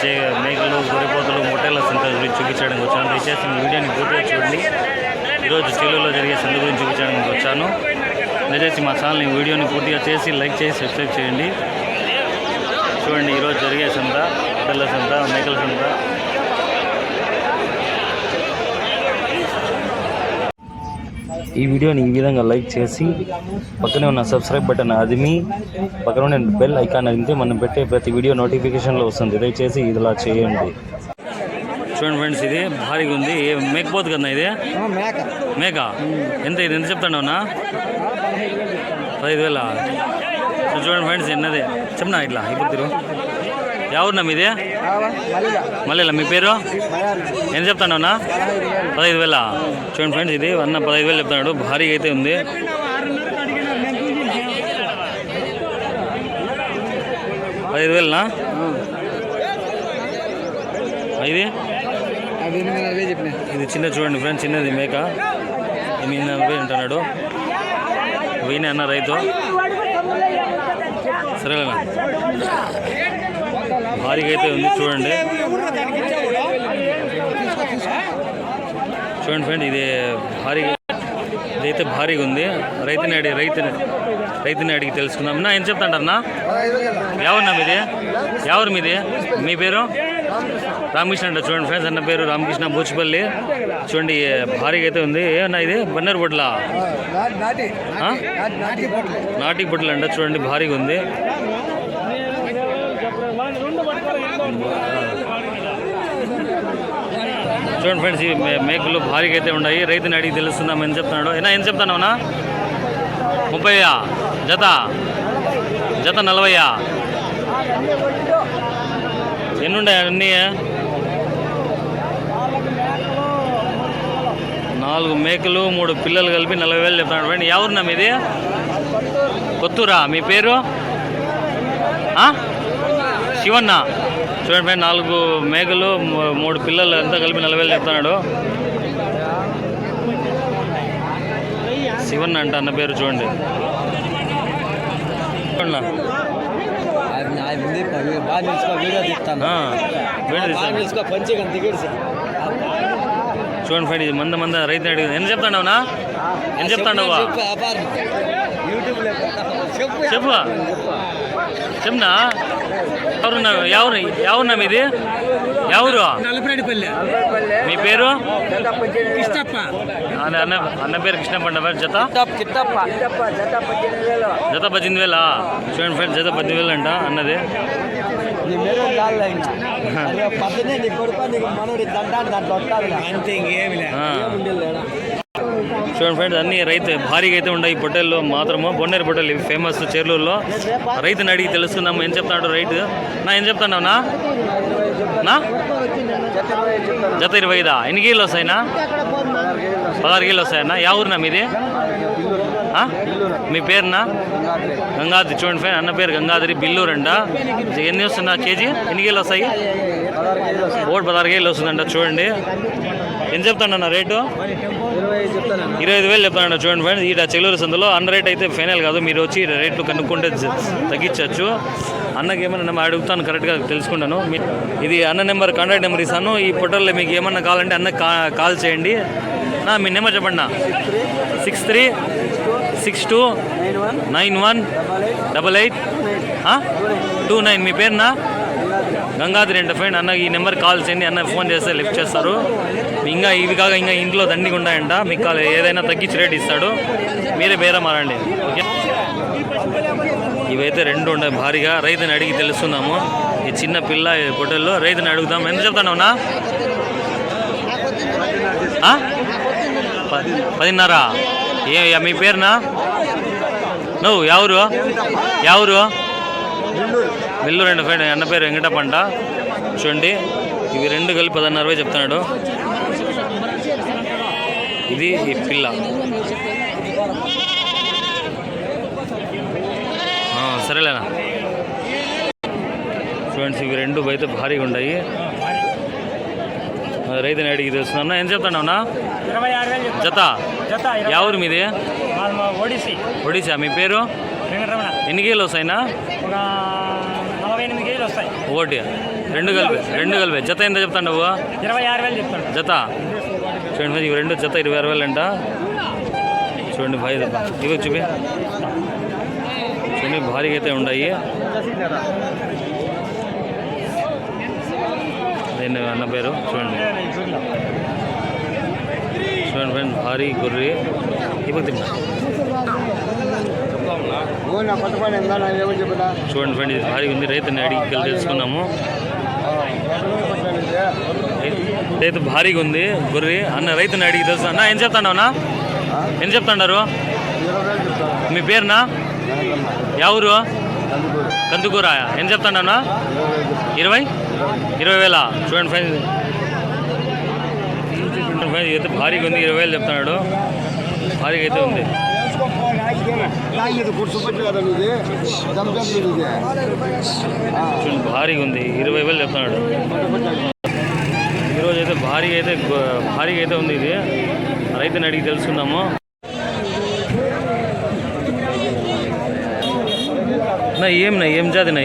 వచ్చే మేకలు గొర్రెపోతలు మొట్టేల సంత గురించి చూపించడానికి వచ్చాను. దయచేసి మీ వీడియోని పూర్తిగా చూడండి. ఈరోజు చేలులో జరిగే సంత గురించి చూపించడానికి వచ్చాను. దయచేసి మా ఛానల్ని వీడియోని పూర్తిగా చేసి లైక్ చేసి సబ్స్క్రైబ్ చేయండి. చూడండి ఈరోజు జరిగే సంత పిల్లల సంత మేకల సంత. ఈ వీడియోని ఈ విధంగా లైక్ చేసి పక్కనే ఉన్న సబ్స్క్రైబ్ బటన్ అదిమి పక్కన ఉన్న బెల్ ఐకాన్ అదిమితే మనం పెట్టే ప్రతి వీడియో నోటిఫికేషన్లో వస్తుంది. దయచేసి ఇలా చేయండి. చూడండి ఫ్రెండ్స్ ఇది భారీగా ఉంది. ఏ మేకపోతు కదా ఇది? మేక. మేక? ఎంత ఇది? ఎంత చెప్తాడవునా పదహైదు వేల? చూడండి ఫ్రెండ్స్ ఎన్నది? చెప్పనా ఇట్లా ఇప్పుడు తిరుగు. ఎవరున్నా మీది? మళ్ళీ మీ పేరు? ఎంత చెప్తాడవునా పదహైదు వేల. చూడండి ఫ్రెండ్స్ ఇది అన్న పదహైదు వేలు చెప్తున్నాడు. భారీగా అయితే ఉంది. పదహైదు వేలనా? ఇది? ఇది చిన్న చూడండి ఫ్రెండ్స్ చిన్నది మేక. ఎనిమిది నలభై అంటున్నాడు. వెయ్యి అన్న రైతు. సరేనా భారీగా అయితే ఉంది చూడండి. చూడండి ఫ్రెండ్ ఇది భారీగా ఇదైతే భారీగా ఉంది. రైతుని అడిగి రైతుని రైతుని అడిగి తెలుసుకుందాం. నా ఏం చెప్తాంటారన్నా ఎవరు మీది? ఎవరు మీది? మీ పేరు? రామకృష్ణ అంట. చూడండి ఫ్రెండ్స్ అన్న పేరు రామకృష్ణ బూచిపల్లి చూడండి భారీగా అయితే ఉంది. ఏమన్నా ఇది? బన్నర్ బొడ్ల నాటి ఆ? నాటి అంట. చూడండి భారీగా ఉంది. చూడండి ఫ్రెండ్స్ ఈ మేకలు భారీగా అయితే ఉన్నాయి. రైతుని అడిగి తెలుస్తున్నాం ఏం చెప్తున్నాడు. అయినా ఏం చెప్తానవునా ముప్పైయా జత జత నలభైయా ఎన్నుండే అన్నీ? నాలుగు మేకలు మూడు పిల్లలు కలిపి నలభై వేలు చెప్తున్నాడు ఫ్రెండ్. ఎవరున్నా మీది? కొత్తూరా మీ పేరు? శివన్న. చూడండి ఫ్రెండ్ నాలుగు మేకలు మూడు పిల్లలు అంతా కలిపి నలభై వేలు చెప్తున్నాడు. శివన్న అంట అన్న పేరు చూడండి. చూడండి ఫ్రెండ్ ఇది మంద మంద రైతు అడిగి ఎంత చెప్తాండవునా ఎంత చెప్తాండవా లో చెప్పు చెప్నా ఎవరున్నా ఎవరు ఎవరున్నా మీది ఎవరు మీ పేరు కిష్టప్ప అన్న అన్న అన్న పేరు కృష్ణ పండ జత జత పద్దెనిమిది వేలు జత పద్దెనిమిది వేలా చూడండి ఫ్రెండ్స్ జత పద్దెనిమిది వేలు అంట అన్నది అంతే ఇంకేమి. చూడండి ఫ్రెండ్స్ అన్ని రైతు భారీగా అయితే ఉన్నాయి. ఈ పొట్టెల్లో మాత్రము. బొన్నేరు పొట్టెలు ఇవి ఫేమస్ చెర్లూరులో. రైతుని అడిగి తెలుసుకుందాము ఏం చెప్తాడు రైతు? నా ఏం చెప్తున్నావు? నా? నా? జత ఇరవై ఐదా? ఎన్ని కిలో వస్తాయినా పదహారు కిలో వస్తాయన్నా యా ఊరినా మీది? మీ పేరునా? గంగాద్రి. చూడండి ఫ్రెండ్ అన్న పేరు గంగాద్రి. బిల్లూరు అంట. ఎన్ని వస్తుందా కేజీ? ఎన్ని కిలో వస్తాయి? ఓటు పదహారు కేజీలు వస్తుందంట. చూడండి. ఎంత చెప్తాడన్న రేటు? ఇరవై ఐదు వేలు చెప్తానంట చూడండి ఫ్రెండ్స్ ఈడ చెల్లూరు సందులో అన్న రేట్ అయితే ఫైనల్ కాదు. మీరు వచ్చి రేట్లు కనుక్కుంటే తగ్గించవచ్చు. అన్నకి ఏమన్నా నెంబర్ అడుగుతాను కరెక్ట్గా తెలుసుకుంటాను. మీ- ఇది అన్న నెంబర్ కాంటాక్ట్ నెంబర్ ఇస్తాను. ఈ పొట్టల్లో మీకు ఏమన్నా కావాలంటే అన్నకి కా- కాల్ చేయండి. నా మీ నెంబర్ చెప్పండి six three six two nine one double eight two nine మీ పేరునా? గంగాధర్ అంట ఫ్రెండ్ అన్న ఈ నెంబర్ కాల్ చేయండి అన్న ఫోన్ చేస్తే లిఫ్ట్ చేస్తారు. ఇంకా ఇవి కాక ఇంకా ఇంట్లో దండిగా ఉన్నాయంట. మీకు కాల్ ఏదైనా తగ్గించి రేట్ ఇస్తాడు. మీరే బేరం మారండి ఓకే? ఇవైతే రెండు ఉన్నాయి భారీగా రైతుని అడిగి తెలుస్తున్నాము ఈ చిన్న పిల్ల పొట్టెల్లో రైతుని అడుగుదాం. ఎంత చెప్తానవునా ఆ? ప- పదిన్నర. ఏ ఏ- మీ పేరునా? నువ్వు ఎవరు? ఎవరు? వెల్లు రెండు ఫ్రెండ్ అన్న పేరు వెంకటప్పంట. చూడండి ఇవి రెండు కలిపి పదన్నర వేలు చెప్తున్నాడు. ఇది ఈ పిల్ల. సరేలేనా? ఫ్రెండ్స్ ఇవి రెండు అయితే భారీగా ఉన్నాయి. రైతుని అడిగి తెలుసుకున్నా ఏం చెప్తాడవునా జత? జత ఎవరు మీది? ఒడిసి ఒడిశా. మీ పేరు? ఎన్ని కేలు వస్తాయినా ఒక నలభై ఎనిమిది కేజీలు వస్తాయి. ఒకటి. రెండు కలిపి. రెండు కలిపి. జత ఎంత చెప్తాండవు ఇరవై ఆరు వేలు చెప్తాను జత? చూడండి ఇవి రెండు జత ఇరవై ఆరు వేలు అంట. చూడండి భారీ ఇవి చూపి. చూడండి భారీగా అయితే ఉన్నాయి. అన్న పేరు. చూడండి. చూడండి ఫ్రెండ్ భారీ గొర్రె. ఇప్పుడు తిన్నా చూడండి ఫ్రెండ్ ఇది భారీగా ఉంది. రైతుని అడిగి తెలుసుకున్నాము రైతు భారీగా ఉంది. గొర్రె అన్న రైతుని అడిగి తెలుసు? అన్న ఏం చెప్తాను అన్న? ఏం చెప్తాడారు? మీ పేరునా? ఎవరు కందుకూర. ఏం చెప్తాడన్నా ఇరవై? ఇరవై వేల? చూడండి ఫ్రెండ్ చూడండి ఫ్రెండ్ అయితే భారీగా ఉంది. ఇరవై వేలు చెప్తున్నాడు. భారీగా అయితే ఉంది. చూడండి భారీగా ఉంది ఇరవై వేలు చెప్తున్నాడు. ఈరోజు అయితే భారీగా అయితే భారీగా అయితే ఉంది ఇది. రైతుని అడిగి తెలుసుకుందాము. నా ఏం నా ఏం జాతి నా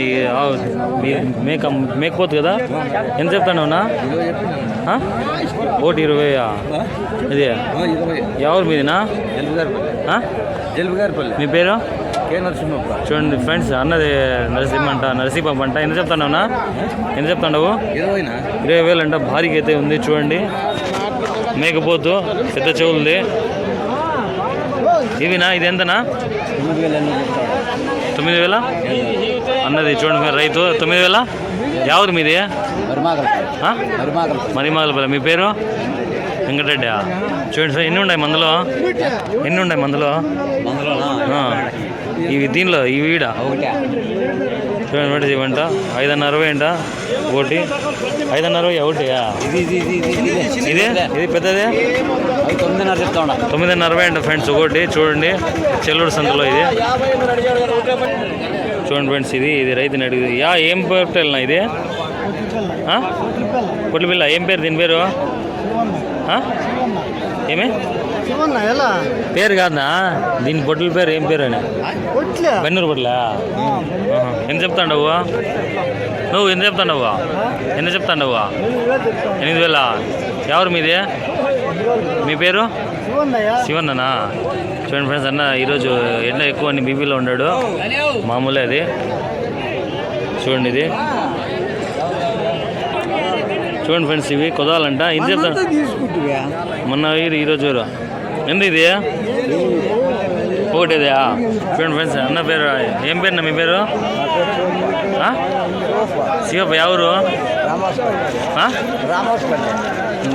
మేక మేకపోతు కదా? ఎంత చెప్తాను నా ఒకటి ఇరవైయా? ఇది? ఎవరు మీదినా? మీ పేరు? చూడండి ఫ్రెండ్స్ అన్నది నరసింహ అంట నరసింహ అంట ఎంత చెప్తాను ఎంత చెప్తావు ఇరవైనా? ఇరవై వేలు అంట భారీగా అయితే ఉంది చూడండి. మేకపోతు పెద్ద చెవులది. ఇవినా? ఇది ఎంతనా తొమ్మిది వేలు? అన్నది చూడండి మీరు రైతు తొమ్మిది వేల? ఎవరు మీది మరిమాగల్పల్లి మీ పేరు? వెంకటరెడ్డి. చూడండి సార్ ఎన్ని ఉన్నాయి మందులో? ఎన్ని ఉన్నాయి మందులో. ఇవి దీనిలో ఇవి ఈడ చూడండి ఇవంట ఐదున్నర అరవై అంట. ఒకటి ఐదున్నర అరవై ఒకటియా ఇది ఇది ఇది ఇది ఇది. ఇదే? ఇది పెద్దదే? తొమ్మిదిన్నర చెప్తా తొమ్మిదిన్నర అరవై అంట ఫ్రెండ్స్ ఒకటి చూడండి. చెల్లూరు సంతలో ఇది. చూడండి ఫ్రెండ్స్ ఇది ఇది రైతుని అడిగి యా ఏం పేరు ఇది? ఆ? పొట్ల పిల్ల ఏం పేరు దీని పేరు? ఆ? ఏమి? పేరు కాదా దీని పొట్ల పేరు ఏం పేరు అని? కొట్లే బెన్నూరు పొట్ల? ఎంత చెప్తాండవు? నువ్వు ఎంత చెప్తాండవు ఎంత చెప్తాండవు ఎనిమిది వేల? ఎవరు మీది? మీ పేరు? శివన్ననా? చూడండి ఫ్రెండ్స్ అన్న ఈరోజు ఎండ ఎక్కువ అని బీపీలో ఉన్నాడు. మామూలే అది. చూడండి ఇది. చూడండి ఫ్రెండ్స్ ఇవి కుదాలంట. ఇది చెప్తాను మొన్న ఈరోజు ఎంత ఇది? ఒకటి ఇదే చూడండి ఫ్రెండ్స్ అన్న పేరు ఏం పేరు మీ పేరు? శివప్ప ఎవరు? రామోస్పల్లి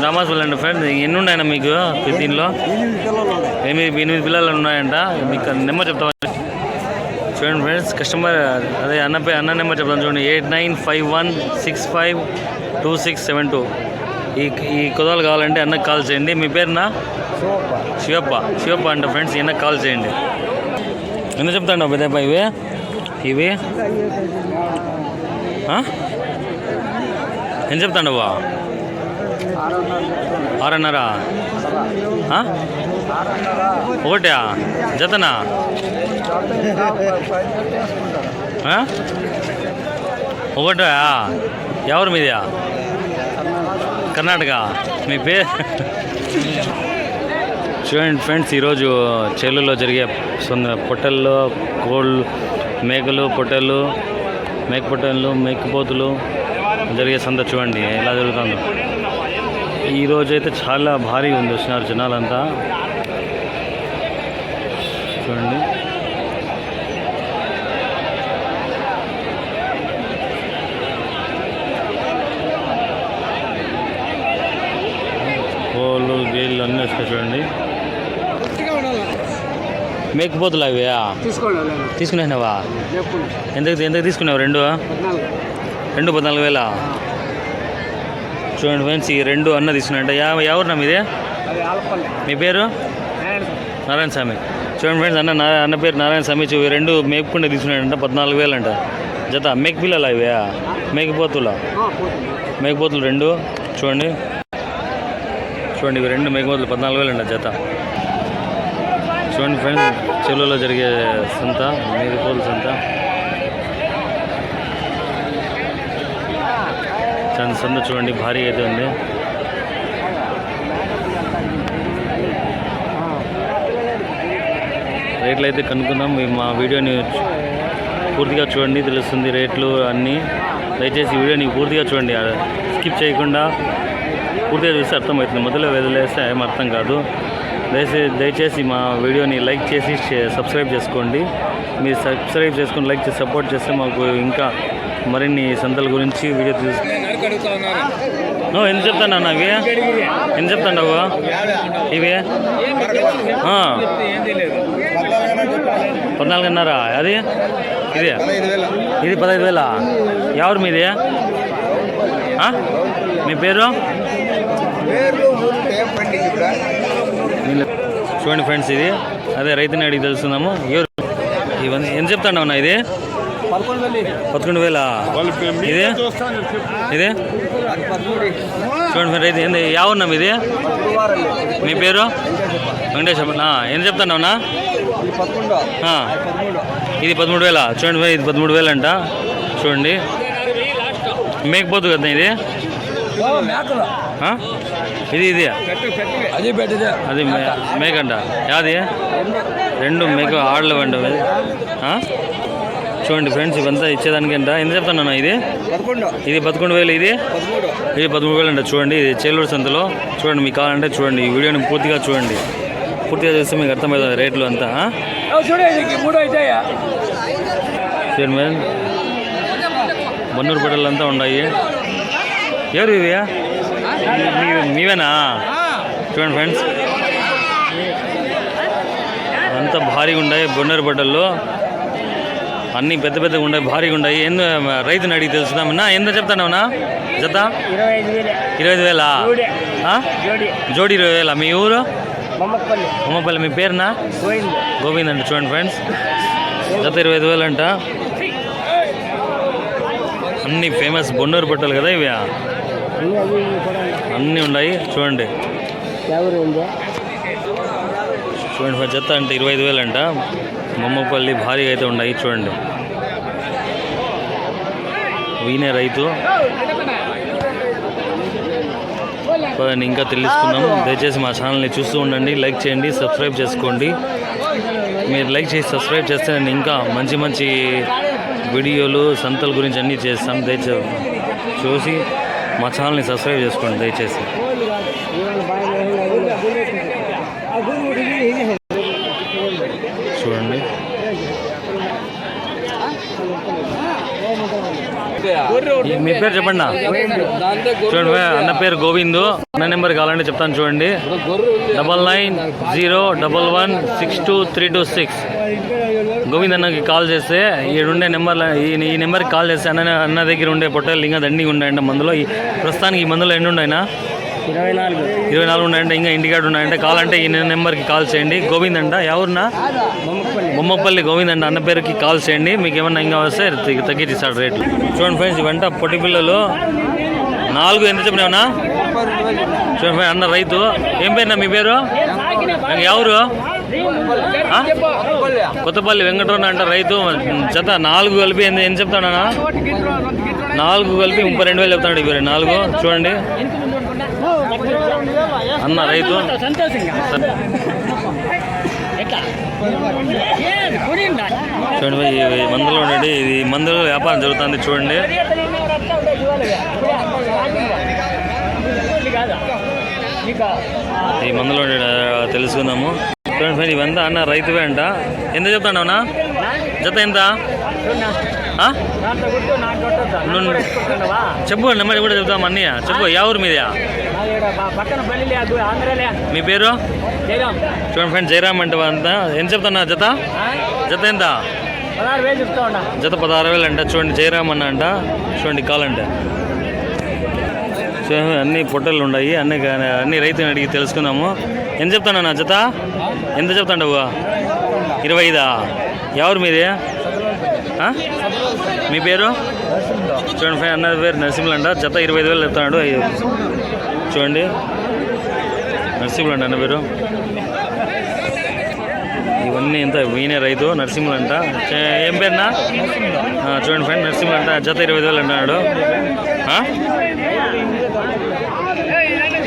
రామాసులు అండి ఫ్రెండ్. ఎన్ని ఉన్నాయన్న మీకు దీనిలో? ఎనిమిది ఎనిమిది పిల్లలు ఉన్నాయంట. మీకు నెంబర్ చెప్తామా చూడండి ఫ్రెండ్స్ కస్టమర్ అదే అన్న పే అన్న నెంబర్ చెప్తాను చూడండి. Eight nine five one six five two six seven two. ఈ ఈ కుదాలు కావాలంటే అన్నకు కాల్ చేయండి. మీ పేరునా? శివప్ప. శివప్ప. అంట ఫ్రెండ్స్ ఈయనకు కాల్ చేయండి. ఎంత చెప్తాండ పెద్దప్ప ఇవి? ఇవి? ఏం ఎంత చెప్తాండవా ఆరున్నర? ఆ? ఒకటా? జతనా? ఒకటా? ఎవరు మీదా? కర్ణాటక. మీ పేరు చూడండి ఫ్రెండ్స్ ఈరోజు చేలులో జరిగే సొంత పొట్టల్లో కోళ్ళు మేకలు పొట్టెలు మేక పొట్టెళ్ళు మేకపోతులు జరిగే సంత చూడండి ఎలా జరుగుతుందో. ఈరోజు అయితే చాలా భారీగా ఉంది వచ్చినారు జనాలంతా. చూడండి. కోళ్ళు గేళ్ళు అన్నీ వస్తాయి చూడండి. మేకపోతులు అవి? తీసుకోండి తీసుకునేసినావా? ఎంతకు ఎంతకు తీసుకున్నావు? రెండు? రెండు పద్నాలుగు వేల? చూడండి ఫ్రెండ్స్ ఈ రెండు అన్న తీసుకున్నాయంట ఎవరు మీది? అది ఆలపల్లి. మీ పేరు? నారాయణ స్వామి. చూడండి ఫ్రెండ్స్ అన్న నా- అన్న పేరు నారాయణ స్వామి. చూ రెండు మేపుకుంటే తీసుకున్నాడంట పద్నాలుగు వేలు అంట జత మేక పిల్లలు అవి మేకపోతులు మేకపోతులు రెండు. చూడండి. చూడండి ఇవి రెండు మేకపోతులు పద్నాలుగు వేలు అండి జత. చూడండి ఫ్రెండ్స్ చెరువులో జరిగే సంత మేకపోతుల సంత. చాలా సంత చూడండి భారీ అయితే ఉంది. రేట్లు అయితే కనుక్కుందాం. మా వీడియోని పూర్తిగా చూడండి తెలుస్తుంది రేట్లు అన్నీ. దయచేసి వీడియోని పూర్తిగా చూడండి. స్కిప్ చేయకుండా పూర్తిగా చూస్తే అర్థమవుతుంది. మొదలు వదిలేస్తే ఏం అర్థం కాదు. దయచేసి దయచేసి మా వీడియోని లైక్ చేసి సబ్స్క్రైబ్ చేసుకోండి. మీరు సబ్స్క్రైబ్ చేసుకుని లైక్ చేసి సపోర్ట్ చేస్తే మాకు ఇంకా మరిన్ని సంతల గురించి వీడియో తీసు నువ్వు ఎంత చెప్తాను అన్న ఇవి? ఎంత చెప్తాండవు ఇవి. పద్నాలుగున్నర అది? ఇది? ఇది పదహైదు వేల? ఎవరు మీది? మీ పేరు? చూడండి ఫ్రెండ్స్ ఇది. అదే రైతుని అడిగి తెలుస్తున్నాము ఎవరు? ఇవన్నీ ఎంత చెప్తాండవు అన్న ఇది? పదకొండు వేల? ఇది? ఇది? చూడండి ఫ్రెండ్ రైతు ఏంది? యావున్నా ఇది మీ పేరు? వెంకటేశ్వర ఏం చెప్తానవునా ఇది ఆ, పదమూడు ఇది పదమూడు వేల? చూడండి ఇది పదమూడు వేలు అంట చూడండి. మేకపోతు కదా ఇది? ఇది ఇది? అది పెట్టదే. అది మేకంట. యాది? రెండు మేక ఆడలు అండి? చూడండి ఫ్రెండ్స్ ఇవంతా ఇచ్చేదానికి ఎంత ఎంత చెప్తాను ఇది ఇది పదకొండు వేలు ఇది? ఇది పదమూడు వేలు అండి చూడండి ఇది చేలూరు సంతలో. చూడండి మీకు కావాలంటే చూడండి. ఈ వీడియోని పూర్తిగా చూడండి. పూర్తిగా చూస్తే మీకు అర్థమవుతుంది రేట్లు అంతా చూడండి మేడం. బన్నూరు పెట్టెలు అంతా ఉన్నాయి. ఎవరు ఇవి? మీవేనా? చూడండి ఫ్రెండ్స్. అంతా భారీగా ఉన్నాయి బొన్నూరు బట్టల్లో. అన్నీ పెద్ద పెద్దగా ఉన్నాయి భారీగా ఉన్నాయి. ఎందు రైతుని అడిగి తెలుసుదామన్నా ఎంత చెప్తానవునా జత? ఇరవై ఐదు వేలే? జోడి. ఆ? జోడి జోడి ఇరవై వేలా? మీ ఊరు? బొమ్మపల్లి ఉమ్మపల్లి మీ పేరునా? గోవింద్. అండి చూడండి ఫ్రెండ్స్. జత ఇరవై ఐదు వేలు అంట అన్ని ఫేమస్ బొన్నూరు బట్టలు కదా ఇవి? అన్నీ ఉన్నాయి చూడండి. చూడండి జత అంటే ఇరవై ఐదు వేలు అంట. బొమ్మపల్లి భారీగా అయితే ఉన్నాయి చూడండి. వీనే రైతు. ఇంకా తెలుసుకుందాం. దయచేసి మా ఛానల్ని చూస్తూ ఉండండి లైక్ చేయండి సబ్స్క్రైబ్ చేసుకోండి. మీరు లైక్ చేసి సబ్స్క్రైబ్ చేస్తే నేను ఇంకా మంచి మంచి వీడియోలు సంతల గురించి అన్నీ చేస్తాను దయచేసి చూసి మా ఛానల్ని సబ్స్క్రైబ్ చేసుకోండి దయచేసి చూడండి ఈ- మీ పేరు చెప్పండి. చూడండి అన్న పేరు గోవిందు. అన్న నెంబర్ కావాలంటే చెప్తాను చూడండి. Double nine zero double one six two three two six. Govind అన్నకి కాల్ చేస్తే ఈడుండే నెంబర్ ఈ నెంబర్కి కాల్ చేస్తే అన్న అన్న దగ్గర ఉండే పొట్టలు ఇంకా దండిగా ఉన్నాయంట మందులో ఈ ప్రస్తుతానికి ఈ మందులో ఎన్ని ఉన్నాయినా ఇరవై నాలుగు. ఇరవై నాలుగు ఉన్నాయంటే ఇంకా ఇంటికాడ ఉన్నాయంటే. కావాలంటే ఈ నెంబర్కి కాల్ చేయండి. గోవింద్ అంట ఎవరున్నా? బొమ్మపల్లి. గోవింద్ అంట అన్న పేరుకి కాల్ చేయండి. మీకు ఏమన్నా ఇంకా వస్తే తగ్గి- తగ్గించి ఇస్తాడు రేట్లు చూడండి ఫ్రెండ్స్ ఇవంట పొట్టి పిల్లలు. నాలుగు ఎంత చెప్పినావునా చూడండి అన్న రైతు. ఏం పేరునా మీ పేరు? ఎవరు? కొత్తపల్లి వెంకటరమణ అంట రైతు. జత నాలుగు కలిపి ఎంత ఎంత చెప్తాడా నాలుగు కలిపి ముప్పై రెండు వేలు చెప్తాడు ఇవి నాలుగు. చూడండి. అన్న రైతు. చూడండి ఈ మందులు ఉండండి. ఇది మందుల వ్యాపారం జరుగుతుంది చూడండి. ఈ మందులు తెలుసుకుందాము. చూడండి ఫ్రెండ్ ఇవంతా అన్న రైతువే అంట. ఎంత చెప్తాను అన్న? జత ఎంత? చెప్పు నెమ్మది కూడా చెప్తాం అన్నయ్య. చెప్పు యా ఊరు మీదే మీ పేరు? చూడండి ఫ్రెండ్ జయరామ్ అంటే అంతా ఎంత చెప్తానా జత? జత ఎంత? జత పదహారు వేలు అంట. చూడండి జయరామ్ అన్న అంట. చూడండి కాలంటే. చూడండి అన్ని పొట్టలు ఉన్నాయి. అన్ని అన్ని రైతుని అడిగి తెలుసుకుందాము. ఎంత చెప్తాను నా జత? ఎంత చెప్తాండవు ఇరవై ఐదా? ఎవరు మీది? మీ పేరు? చూడండి ఫైవ్ అన్నది పేరు నరసింహులు అంట జత ఇరవై ఐదు వేలు చెప్తాడు చూడండి. నరసింహులు అంట అన్న పేరు. ఇవన్నీ ఎంత వీనే రైతు నరసింహులు అంట ఏం పేరునా? చూడండి ఫ్రెండ్ నరసింహులు అంట జత ఇరవై ఐదు వేలు అంటున్నాడు.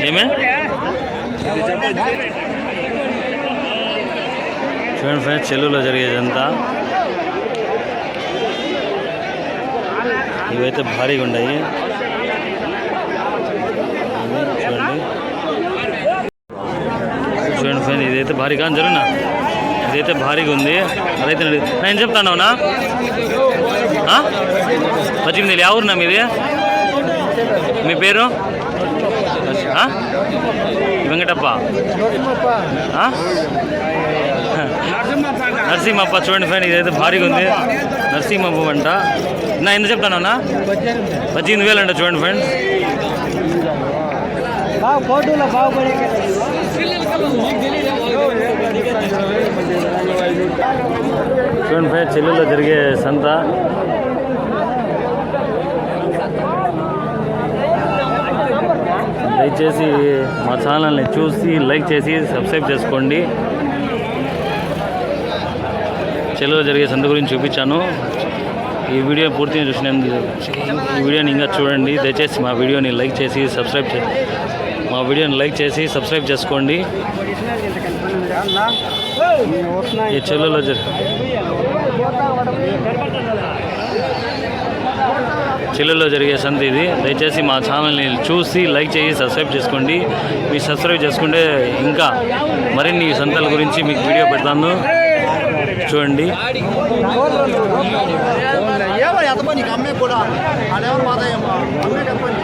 ఏమే? చూడండి ఫ్రెండ్స్ చెల్లులో జరిగేదంతా ఇవైతే భారీగా ఉన్నాయి. చూడండి చూడండి ఫ్రెండ్ ఇదైతే భారీ కానీ జరుగునా? ఇదైతే భారీగా ఉంది. అదైతే నేను చెప్తానవునా పద్దెనిమిది యా ఊరునా మీది? మీ పేరు? వెంకటప్ప. నరసింహప్ప. చూడండి ఫ్రెండ్ ఇదైతే భారీగా ఉంది. నరసింహప్ప అంట నా ఎంత చెప్తానన్నా పద్దెనిమిది వేలు అంట చూడండి ఫ్రెండ్ బాగా ఫోటోలో బాగుపడే చూడండి ఫ్రెండ్ చెల్లెల్లో జరిగే సంత. దయచేసి మా ఛానల్ని చూసి లైక్ చేసి సబ్స్క్రైబ్ చేసుకోండి. చెల్లెలో జరిగే సంత గురించి చూపించాను. ఈ వీడియో పూర్తిగా చూసినందుకు ఈ వీడియోని ఇంకా చూడండి దయచేసి మా వీడియోని లైక్ చేసి సబ్స్క్రైబ్ చే మా వీడియోని లైక్ చేసి సబ్స్క్రైబ్ చేసుకోండి. ఈ చెల్లెలో చెల్లెల్లో జరిగే సంత ఇది. దయచేసి మా ఛానల్ని చూసి లైక్ చేసి సబ్స్క్రైబ్ చేసుకోండి. మీరు సబ్స్క్రైబ్ చేసుకుంటే ఇంకా మరిన్ని సంతల గురించి మీకు వీడియో పెడతాను. చూడండి. నీకు అమ్మే కూడా. ఆడేమో మాదేమో అమ్మే చెప్పండి